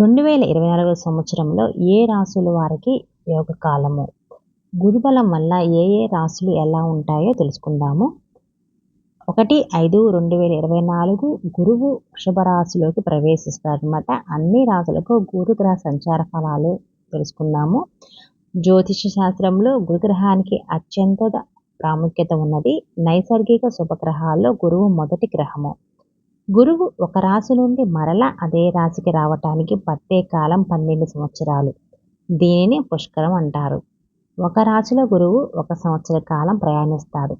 రెండు వేల ఇరవై నాలుగో సంవత్సరంలో ఏ రాసుల వారికి యోగ కాలము గురుబలం వల్ల ఏ ఏ రాసులు ఎలా ఉంటాయో తెలుసుకుందాము. ఒకటి ఐదు రెండు వేల ఇరవై నాలుగు గురువు వృషభ రాశిలోకి ప్రవేశిస్తారనమాట అన్ని రాసులకు గురుగ్రహ సంచార ఫలాలు తెలుసుకుందాము. జ్యోతిష శాస్త్రంలో గురుగ్రహానికి అత్యంత ప్రాముఖ్యత ఉన్నది. నైసర్గిక శుభగ్రహాల్లో గురువు మొదటి గ్రహము. గురువు ఒక రాశి నుండి మరలా అదే రాశికి రావటానికి పట్టే కాలం పన్నెండు సంవత్సరాలు. దీనిని పుష్కరం అంటారు. ఒక రాశిలో గురువు ఒక సంవత్సర కాలం ప్రయాణిస్తాడు.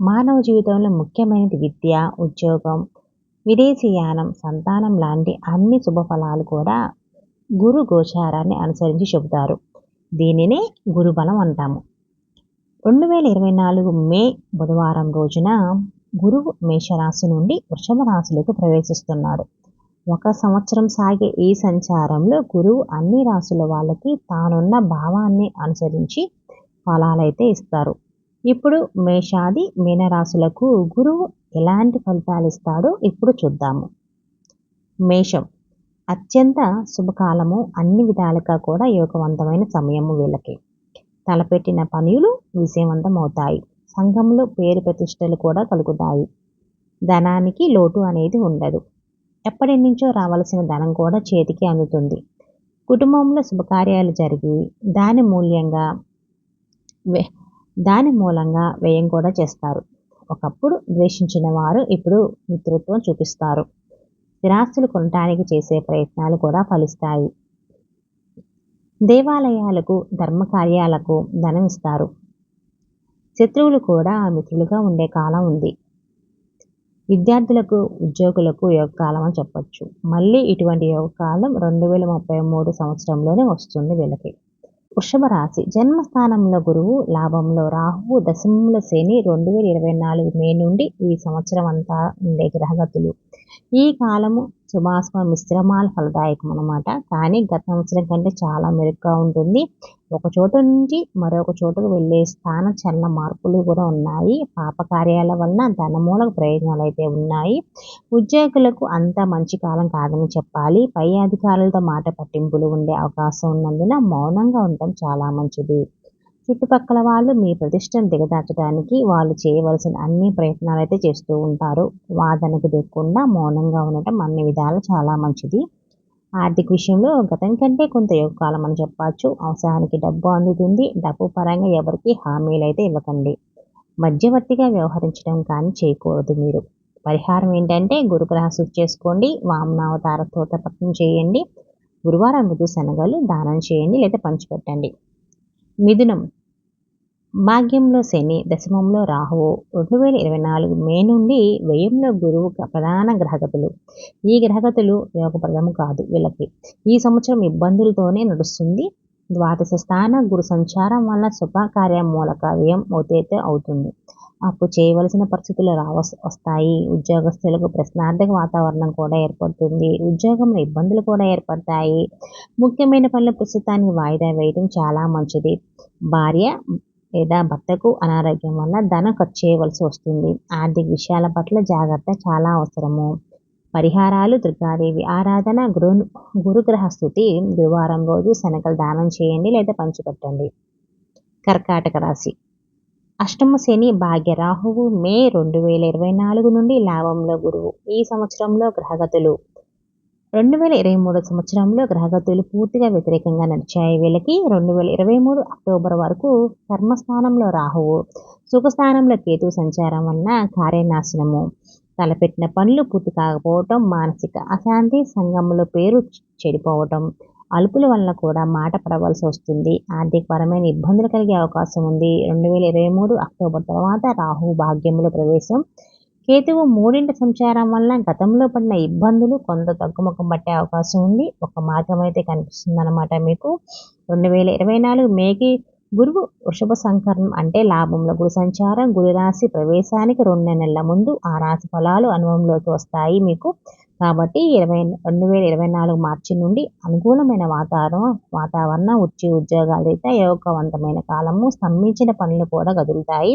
మానవ జీవితంలో ముఖ్యమైనది విద్య ఉద్యోగం విదేశీయానం సంతానం లాంటి అన్ని శుభఫలాలు కూడా గురు గోచారాన్ని అనుసరించి చెబుతారు. దీనినే గురుబలం అంటాము. రెండు వేల ఇరవై నాలుగు మే బుధవారం రోజున గురువు మేషరాశి నుండి వృషభ రాశిలోకి ప్రవేశిస్తున్నాడు. ఒక సంవత్సరం సాగే ఈ సంచారంలో గురువు అన్ని రాశుల వాళ్ళకి తానున్న భావాన్ని అనుసరించి ఫలాలైతే ఇస్తారు. ఇప్పుడు మేషాది మీనరాశులకు గురువు ఎలాంటి ఫలితాలు ఇస్తాడో ఇప్పుడు చూద్దాము. మేషం. అత్యంత శుభకాలము అన్ని విధాలుగా కూడా యోగవంతమైన సమయము వీళ్ళకి. తలపెట్టిన పనులు విజయవంతం అవుతాయి సంఘంలో పేరు ప్రతిష్టలు కూడా కలుగుతాయి. ధనానికి లోటు అనేది ఉండదు. ఎప్పటి నుంచో రావాల్సిన ధనం కూడా చేతికి అందుతుంది. కుటుంబంలో శుభకార్యాలు జరిగి దాని మూల్యంగా దాని మూలంగా వ్యయం కూడా చేస్తారు. ఒకప్పుడు ద్వేషించిన వారు ఇప్పుడు మిత్రత్వం చూపిస్తారు. స్థిరాస్తులు కొనటానికి చేసే ప్రయత్నాలు కూడా ఫలిస్తాయి. దేవాలయాలకు ధర్మకార్యాలకు ధనం ఇస్తారు శత్రువులు కూడా మిత్రులుగా ఉండే కాలం ఉంది. విద్యార్థులకు ఉద్యోగులకు యోగ కాలం అని చెప్పచ్చు. మళ్ళీ ఇటువంటి యోగ కాలం రెండు వేల ముప్పై మూడు సంవత్సరంలోనే వస్తుంది వీళ్ళకి. వృషభ రాశి. జన్మస్థానంలో గురువు లాభంలో రాహువు దశమంలో శని రెండు వేల ఇరవై నాలుగు మే నుండి ఈ సంవత్సరం అంతా ఉండే గ్రహగతులు. ఈ కాలము శుభాస్మ మిశ్రమాల ఫలదాయకం అనమాట కానీ గత సంవత్సరం కంటే చాలా మెరుగ్గా ఉంటుంది. ఒక చోట నుంచి మరొక చోటకు వెళ్ళే స్థాన చలన మార్పులు కూడా ఉన్నాయి. పాపకార్యాల వలన ధనమూలక ప్రయోజనాలు అయితే ఉన్నాయి. ఉద్యోగులకు అంత మంచి కాలం కాదని చెప్పాలి. పై అధికారులతో మాట పట్టింపులు ఉండే అవకాశం ఉన్నందున మౌనంగా ఉండటం చాలా మంచిది. చుట్టుపక్కల వాళ్ళు మీ ప్రతిష్టను దిగదార్చడానికి వాళ్ళు చేయవలసిన అన్ని ప్రయత్నాలు అయితే చేస్తూ ఉంటారు. వాదనకి దిగకుండా మౌనంగా ఉండటం అన్ని విధాలు చాలా మంచిది. ఆర్థిక విషయంలో గతం కంటే కొంత యోగకాలం అని చెప్పచ్చు. అవసరానికి డబ్బు అందుతుంది. డబ్బు పరంగా ఎవరికి హామీలు అయితే ఇవ్వకండి. మధ్యవర్తిగా వ్యవహరించడం కానీ చేయకూడదు మీరు. పరిహారం ఏంటంటే గురుగ్రహ శుద్ధి చేసుకోండి. వామనావతార పక్కన చేయండి. గురువారం మృదు శనగలు దానం చేయండి లేదా పంచిపెట్టండి. మిథునం భాగ్యంలో శని దశమంలో రాహువు. రెండు వేల ఇరవై నాలుగు మే నుండి వ్యయంలో గురువు ప్రధాన గ్రహగతులు. ఈ గ్రహగతులు యోగప్రదము కాదు వీళ్ళకి. ఈ సంవత్సరం ఇబ్బందులతోనే నడుస్తుంది. ద్వాదశ స్థాన గురు సంచారం వల్ల శుభకార్య మూలక వ్యయం అవుతైతే అవుతుంది. అప్పు చేయవలసిన పరిస్థితులు రావ వస్తాయి. ఉద్యోగస్తులకు ప్రశ్నార్థక వాతావరణం కూడా ఏర్పడుతుంది. ఉద్యోగంలో ఇబ్బందులు కూడా ఏర్పడతాయి. ముఖ్యమైన పనులు ప్రస్తుతానికి వాయిదా వేయడం చాలా మంచిది. భార్య లేదా భర్తకు అనారోగ్యం వల్ల ధనం ఖర్చు చేయవలసి వస్తుంది. ఆర్థిక విషయాల పట్ల జాగ్రత్త చాలా అవసరము. పరిహారాలు దుర్గాదేవి ఆరాధన గురు గురుగ్రహ స్థుతి గురువారం రోజు శనగలు దానం చేయండి లేదా పంచిపెట్టండి. కర్కాటక రాశి. అష్టమ శని భాగ్య రాహువు మే రెండు వేల ఇరవై నాలుగు నుండి లాభంలో గురువు. ఈ సంవత్సరంలో గ్రహగతులు రెండు వేల ఇరవై మూడు సంవత్సరంలో గ్రహగతులు పూర్తిగా వ్యతిరేకంగా నడిచాయి. వీళ్ళకి రెండు వేల ఇరవై మూడు అక్టోబర్ వరకు కర్మస్థానంలో రాహువు సుఖస్థానంలో కేతు సంచారం వలన కార్యనాశనము. తలపెట్టిన పనులు పూర్తి కాకపోవటం మానసిక అశాంతి సంఘంలో పేరు చెడిపోవటం అలుపుల వలన కూడా మాట పడవలసి వస్తుంది. ఆర్థికపరమైన ఇబ్బందులు కలిగే అవకాశం ఉంది. రెండు వేల ఇరవై మూడు అక్టోబర్ తర్వాత రాహు భాగ్యంలో ప్రవేశం కేతువు మూడింటి సంచారం వల్ల గతంలో పడిన ఇబ్బందులు కొంత తగ్గుముఖం పట్టే అవకాశం ఉంది. ఒక మార్గం అయితే కనిపిస్తుంది అనమాట మీకు. రెండు వేల ఇరవై నాలుగు మేకి గురువు వృషభ సంకరణం అంటే లాభంలో గురు సంచారం గురు రాశి ప్రవేశానికి రెండు నెలల ముందు ఆ రాశి ఫలాలు అనుభవంలోకి వస్తాయి మీకు. కాబట్టి ఇరవై రెండు వేల ఇరవై నాలుగు మార్చి నుండి అనుకూలమైన వాతావరణం వాతావరణం ఉచ్చి ఉద్యోగాలు అయితే యోగవంతమైన కాలము. స్తంభించిన పనులు కూడా కదులుతాయి.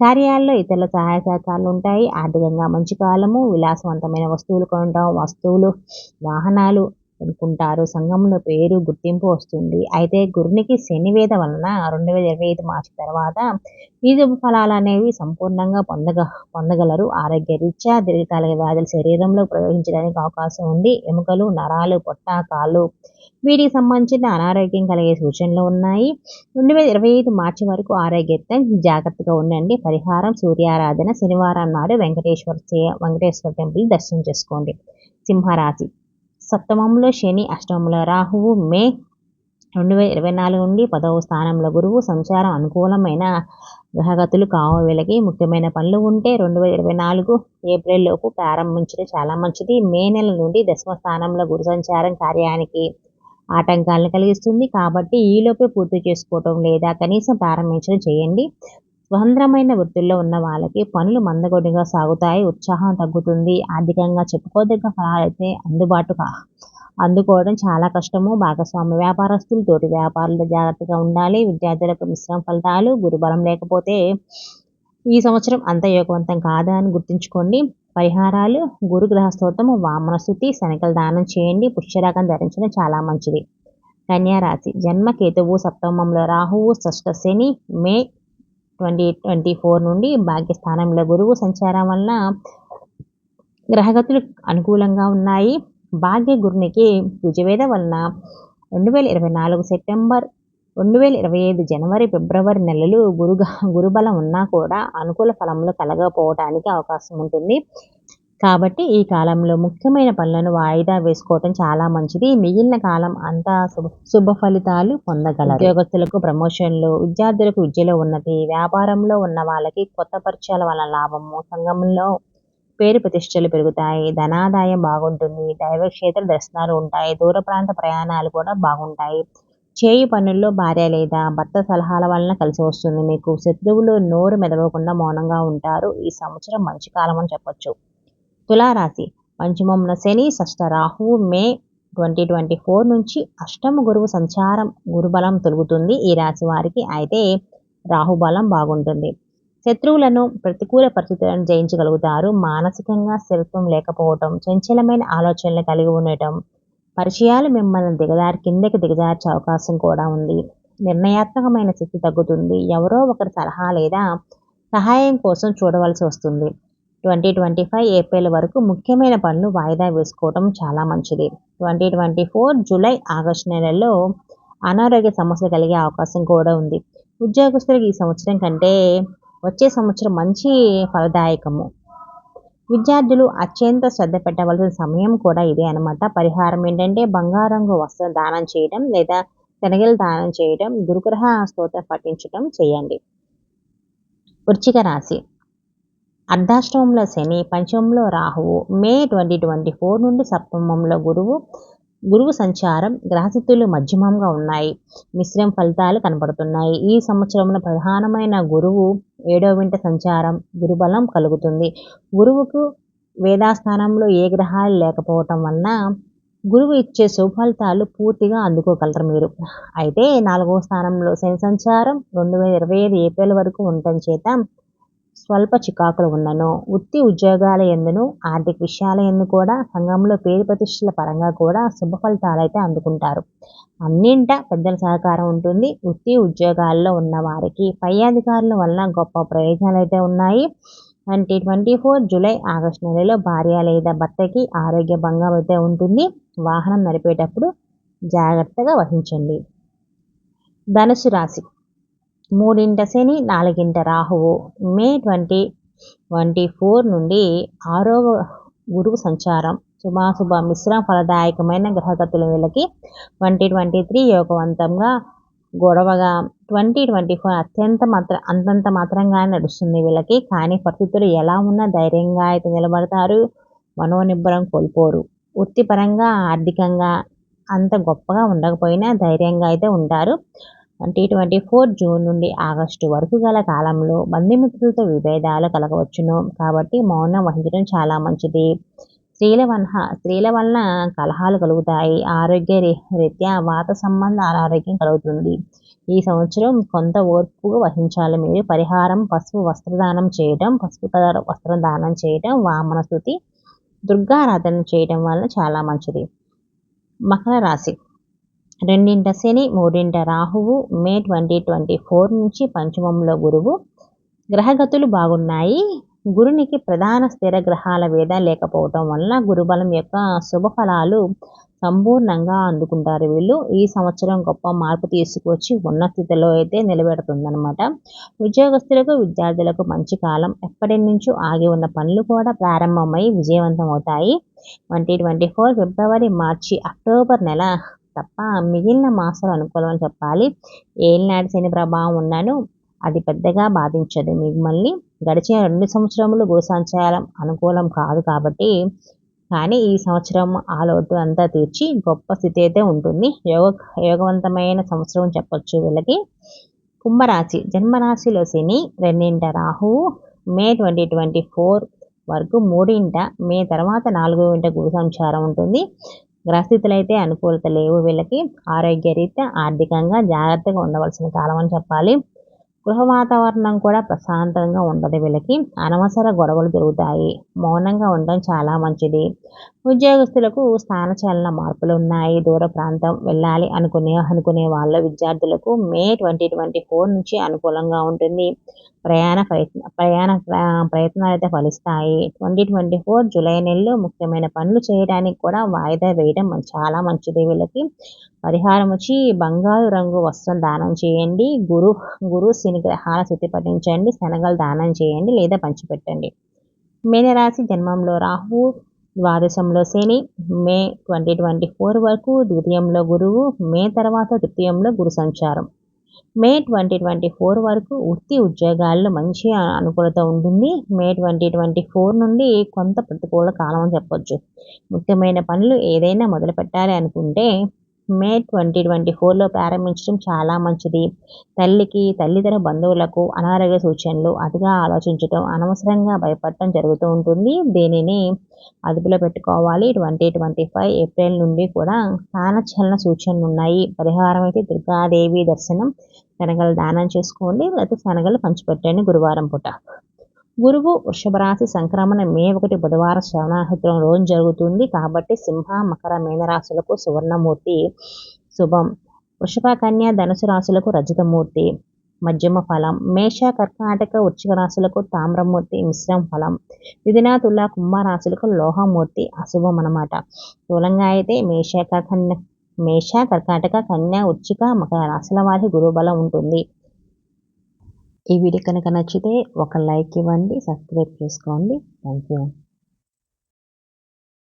కార్యాల్లో ఇతరుల సహాయ సహకారాలు ఉంటాయి. ఆర్థికంగా మంచి కాలము. విలాసవంతమైన వస్తువులు కొనడం వస్తువులు వాహనాలు అనుకుంటారు. సంఘంలో పేరు గుర్తింపు వస్తుంది. అయితే గురునికి శనివేద వలన రెండు వేల ఇరవై ఐదు మార్చి తర్వాత బీజ ఫలాలు అనేవి సంపూర్ణంగా పొందగ పొందగలరు. ఆరోగ్య రీత్యా దీర్ఘకాలిక వ్యాధులు శరీరంలో ప్రవేశించడానికి అవకాశం ఉంది. ఎముకలు నరాలు పొట్ట కాళ్ళు వీటికి సంబంధించిన అనారోగ్యం కలిగే సూచనలు ఉన్నాయి. రెండు వేల ఇరవై ఐదు మార్చి వరకు ఆరోగ్యంతో జాగ్రత్తగా ఉండండి. పరిహారం సూర్యారాధన శనివారం నాడు వెంకటేశ్వర వెంకటేశ్వర టెంపుల్ దర్శనం చేసుకోండి. సింహరాశి సప్తమంలో శని అష్టమంలో రాహువు మే రెండు వేల ఇరవై నాలుగు నుండి పదవ స్థానంలో గురువు. సంచారం అనుకూలమైన గ్రహగతులు కావు. వీళ్ళకి ముఖ్యమైన పనులు ఉంటే రెండు వేల ఇరవై నాలుగు ఏప్రిల్ లోపు ప్రారంభించడం చాలా మంచిది. మే నెల నుండి దశమ స్థానంలో గురు సంచారం కార్యానికి ఆటంకాలను కలిగిస్తుంది. కాబట్టి ఈలోపే పూర్తి చేసుకోవటం లేదా కనీసం ప్రారంభించడం చేయండి. స్వతంత్రమైన వృత్తుల్లో ఉన్న వాళ్ళకి పనులు మందకొడిగా సాగుతాయి ఉత్సాహం తగ్గుతుంది. ఆర్థికంగా చెప్పుకోదగ్గ ఫలాలైతే అందుబాటు అందుకోవడం చాలా కష్టము. భాగస్వామ్య వ్యాపారస్తులు తోటి వ్యాపారులు జాగ్రత్తగా ఉండాలి. విద్యార్థులకు మిశ్రమ ఫలితాలు గురుబలం లేకపోతే ఈ సంవత్సరం అంత యోగవంతం కాదా అని గుర్తుంచుకోండి. పరిహారాలు గురుగ్రహ స్తోత్రము వామన స్థుతి శనకల దానం చేయండి. పుష్యరాగం ధరించడం చాలా మంచిది. కన్యారాశి జన్మ కేతువు సప్తమంలో రాహువు షష్ఠ శని మే ట్వంటీ ట్వంటీ ఫోర్ నుండి భాగ్యస్థానంలో గురువు సంచారం వలన గ్రహగతులు అనుకూలంగా ఉన్నాయి. భాగ్య గురునికి రుజువేద వలన రెండు వేల ఇరవై నాలుగు సెప్టెంబర్ రెండు వేల ఇరవై ఐదు జనవరి ఫిబ్రవరి నెలలు గురుగా గురుబలం ఉన్నా కూడా అనుకూల ఫలములు కలగకపోవడానికి అవకాశం ఉంటుంది. కాబట్టి ఈ కాలంలో ముఖ్యమైన పనులను వాయిదా వేసుకోవటం చాలా మంచిది. మిగిలిన కాలం అంతా శుభ ఫలితాలు పొందగలరు. ఉద్యోగస్తులకు ప్రమోషన్లు విద్యార్థులకు విద్యలో ఉన్నతి వ్యాపారంలో ఉన్న వాళ్ళకి కొత్త పరిచయాల వల్ల లాభము సంఘంలో పేరు ప్రతిష్టలు పెరుగుతాయి ధనాదాయం బాగుంటుంది దైవక్షేత్ర దర్శనాలు ఉంటాయి దూర ప్రాంత ప్రయాణాలు కూడా బాగుంటాయి. చేయి పనుల్లో భార్య లేదా భర్త సలహాల వలన కలిసి వస్తుంది. మీకు శత్రువులు నోరు మెదవకుండా మౌనంగా ఉంటారు. ఈ సంవత్సరం మంచి కాలం అని చెప్పొచ్చు. తులారాశి. పంచమంన శని షష్ఠ రాహువు మే ట్వంటీ ట్వంటీ ఫోర్ నుంచి అష్టమ గురువు సంచారం గురుబలం తొలుగుతుంది ఈ రాశి వారికి. అయితే రాహుబలం బాగుంటుంది. శత్రువులను ప్రతికూల పరిస్థితులను జయించగలుగుతారు. మానసికంగా స్థిరత్వం లేకపోవటం చంచలమైన ఆలోచనలు కలిగి ఉండటం పరిచయాలు మిమ్మల్ని దిగజారి కిందకి దిగజార్చే అవకాశం కూడా ఉంది. నిర్ణయాత్మకమైన శక్తి తగ్గుతుంది. ఎవరో ఒకరి సలహా లేదా సహాయం కోసం చూడవలసి వస్తుంది. ట్వంటీ ట్వంటీ ఫైవ్ ఏప్రిల్ వరకు ముఖ్యమైన పనులు వాయిదా వేసుకోవడం చాలా మంచిది. Twenty twenty four July August నెలల్లో అనారోగ్య సమస్యలు కలిగే అవకాశం కూడా ఉంది. ఉద్యోగస్తులకు ఈ సంవత్సరం కంటే వచ్చే సంవత్సరం మంచి ఫలదాయకము. విద్యార్థులు అత్యంత శ్రద్ధ పెట్టవలసిన సమయం కూడా ఇదే అన్నమాట. పరిహారం ఏంటంటే బంగారంగు వస్త్రం దానం చేయడం లేదా శనగలు దానం చేయడం దుర్గ్రహ స్తోత్రం పఠించడం చేయండి. వృచ్చిక రాశి. అర్ధాష్టమంలో శని పంచమంలో రాహువు మే ట్వంటీ ట్వంటీ ఫోర్ నుండి సప్తమంలో గురువు గురువు సంచారం గ్రహస్థితులు మధ్యమంగా ఉన్నాయి. మిశ్రమ ఫలితాలు కనపడుతున్నాయి ఈ సంవత్సరంలో ప్రధానమైన గురువు ఏడో వింట సంచారం గురుబలం కలుగుతుంది. గురువుకు వేదాస్థానంలో ఏ గ్రహాలు లేకపోవటం వలన గురువు ఇచ్చే సుఫలితాలు పూర్తిగా అందుకోగలరు మీరు. అయితే నాలుగవ స్థానంలో శని సంచారం రెండు వేల ఇరవై ఐదు ఏప్రిల్ వరకు ఉండటం చేత స్వల్ప చికాకులు ఉన్నను. వృత్తి ఉద్యోగాల ఎందును ఆర్థిక విషయాల ఎందు కూడా సంఘంలో పేరు ప్రతిష్టల పరంగా కూడా శుభ అయితే అందుకుంటారు. అన్నింట పెద్దల సహకారం ఉంటుంది. వృత్తి ఉద్యోగాల్లో ఉన్న వారికి పై అధికారుల వలన గొప్ప ప్రయోజనాలు అయితే ఉన్నాయి. Twenty twenty four July August నెలలో భార్య లేదా భర్తకి ఆరోగ్య భంగం అయితే ఉంటుంది. వాహనం నడిపేటప్పుడు జాగ్రత్తగా వహించండి. ధనుసు రాశి. మూడింట శని నాలుగింట రాహువు. మే ట్వంటీ ట్వంటీ ఫోర్ నుండి ఆరవ గురువు సంచారం. శుభాశుభ మిశ్రమ ఫలదాయకమైన గ్రహగతుల వీళ్ళకి ట్వంటీ ట్వంటీ త్రీ యోగవంతంగా గొడవగా ట్వంటీ ట్వంటీ ఫోర్ అత్యంత మాత్ర అంతంత మాత్రంగా నడుస్తుంది వీళ్ళకి కానీ పరిస్థితులు ఎలా ఉన్నా ధైర్యంగా అయితే నిలబడతారు. మనోనిబ్బరం కోల్పోరు. వృత్తిపరంగా ఆర్థికంగా అంత గొప్పగా ఉండకపోయినా ధైర్యంగా అయితే ఉంటారు. ట్వంటీ ట్వంటీ ఫోర్ జూన్ నుండి ఆగస్టు వరకు గల కాలంలో బంధుమిత్రులతో విభేదాలు కలగవచ్చును. కాబట్టి మౌనం వహించడం చాలా మంచిది. స్త్రీల వలన స్త్రీల వలన కలహాలు కలుగుతాయి. ఆరోగ్య రీ- రీత్యా వాత సంబంధ అనారోగ్యం కలుగుతుంది. ఈ సంవత్సరం కొంత ఓర్పుగా వహించాలి. మీరు పరిహారం పసుపు వస్త్రదానం చేయడం పసుపు కలర్ వస్త్రం దానం చేయడం వామన స్థుతి దుర్గారాధన చేయడం వలన చాలా మంచిది. మకర రాశి. రెండింట శని మూడింట రాహువు మే ట్వంటీ ట్వంటీ ఫోర్ నుంచి పంచమంలో గురువు. గ్రహగతులు బాగున్నాయి. గురునికి ప్రధాన స్థిర గ్రహాల వేద లేకపోవటం వలన గురుబలం యొక్క శుభ ఫలాలు సంపూర్ణంగా అందుకుంటారు వీళ్ళు. ఈ సంవత్సరం గొప్ప మార్పు తీసుకొచ్చి ఉన్న స్థితిలో అయితే నిలబెడుతుందనమాట ఉద్యోగస్తులకు విద్యార్థులకు మంచి కాలం ఎప్పటి నుంచో ఆగి ఉన్న పనులు కూడా ప్రారంభమై విజయవంతం అవుతాయి twenty twenty four February March October నెల తప్ప మిగిలిన మాసాలు అనుకూలం అని చెప్పాలి. ఏలినాటి శని ప్రభావం ఉన్నాను అది పెద్దగా బాధించదు. మిమ్మల్ని గడిచిన రెండు సంవత్సరములు గురు సంచారం అనుకూలం కాదు కాబట్టి కానీ ఈ సంవత్సరం ఆ లోటు అంతా తీర్చి గొప్ప స్థితి అయితే ఉంటుంది. యోగ యోగవంతమైన సంవత్సరం చెప్పొచ్చు వీళ్ళకి. కుంభరాశి జన్మరాశిలో శని రెండింట రాహువు మే ట్వంటీ ట్వంటీ ఫోర్ వరకు మూడింట మే తర్వాత నాలుగో ఇంట గురు సంచారం ఉంటుంది. గ్రహస్థితులు అయితే అనుకూలత లేవు. వీళ్ళకి ఆరోగ్యరీత్యా ఆర్థికంగా జాగ్రత్తగా ఉండవలసిన కాలం అని చెప్పాలి. గృహ వాతావరణం కూడా ప్రశాంతంగా ఉండదు వీళ్ళకి. అనవసర గొడవలు జరుగుతాయి. మౌనంగా ఉండడం చాలా మంచిది. ఉద్యోగస్తులకు స్థానచలన మార్పులు ఉన్నాయి దూర ప్రాంతం వెళ్ళాలి అనుకునే అనుకునే వాళ్ళ విద్యార్థులకు మే ట్వంటీ ట్వంటీ ఫోర్ నుంచి అనుకూలంగా ఉంటుంది. ప్రయాణ ప్రయత్న ప్రయాణ ప్రయత్నాలు అయితే ఫలిస్తాయి. ట్వంటీ ట్వంటీ ఫోర్ జూలై నెలలో ముఖ్యమైన పనులు చేయడానికి కూడా వాయిదా వేయడం చాలా మంచిది. వీళ్ళకి పరిహారం వచ్చి బంగారు రంగు వస్త్రం దానం చేయండి. గురు గురు శని గ్రహాల శుద్ధి పఠించండి. శనగలు దానం చేయండి లేదా పంచిపెట్టండి. మీనరాశి జన్మంలో రాహు ద్వాదశంలో శని మే ట్వంటీ ట్వంటీ ఫోర్ వరకు ద్వితీయంలో గురువు మే తర్వాత తృతీయంలో గురు సంచారం. మే ట్వంటీ ట్వంటీ ఫోర్ వరకు వృత్తి ఉద్యోగాల్లో మంచి అనుకూలత ఉంటుంది. మే ట్వంటీ ట్వంటీ ఫోర్ నుండి కొంత ప్రతికూల కాలం అని చెప్పొచ్చు. ముఖ్యమైన పనులు ఏదైనా మొదలు పెట్టాలి అనుకుంటే మే ట్వంటీ ట్వంటీ ఫోర్లో ప్రారంభించడం చాలా మంచిది. తల్లికి తల్లిదండ్రుల బంధువులకు అనారోగ్య సూచనలు అతిగా ఆలోచించడం అనవసరంగా భయపడటం జరుగుతూ ఉంటుంది. దీనిని అదుపులో పెట్టుకోవాలి. ట్వంటీ ట్వంటీ ఫైవ్ ఏప్రిల్ నుండి కూడా స్థానచలన సూచనలు ఉన్నాయి. పరిహారం అయితే దుర్గాదేవి దర్శనం శనగలు దానం చేసుకోండి. లేకపోతే శనగలు పంచిపెట్టండి గురువారం పూట. గురువు వృషభ రాశి సంక్రమణ మే ఒకటి బుధవారం శ్రవణాహిత్రం రోజు జరుగుతుంది. కాబట్టి సింహ మకర మీనరాశులకు సువర్ణమూర్తి శుభం. వృషభ కన్య ధనుసు రాశులకు రజతమూర్తి మధ్యమ ఫలం. మేష కర్కాటక వృచ్చిక రాశులకు తామ్రమూర్తి మిశ్రమ ఫలం. మిథున తుల కుంభరాశులకు లోహమూర్తి అశుభం అనమాట స్థూలంగా అయితే మేష కర్కన్య మేష కర్కాటక కన్య ఉచ్చిక మకర రాశుల వారి గురుబలం ఉంటుంది. ఈ వీడియో కనుక నచ్చితే ఒక లైక్ ఇవ్వండి సబ్స్క్రైబ్ చేసుకోండి. Thank you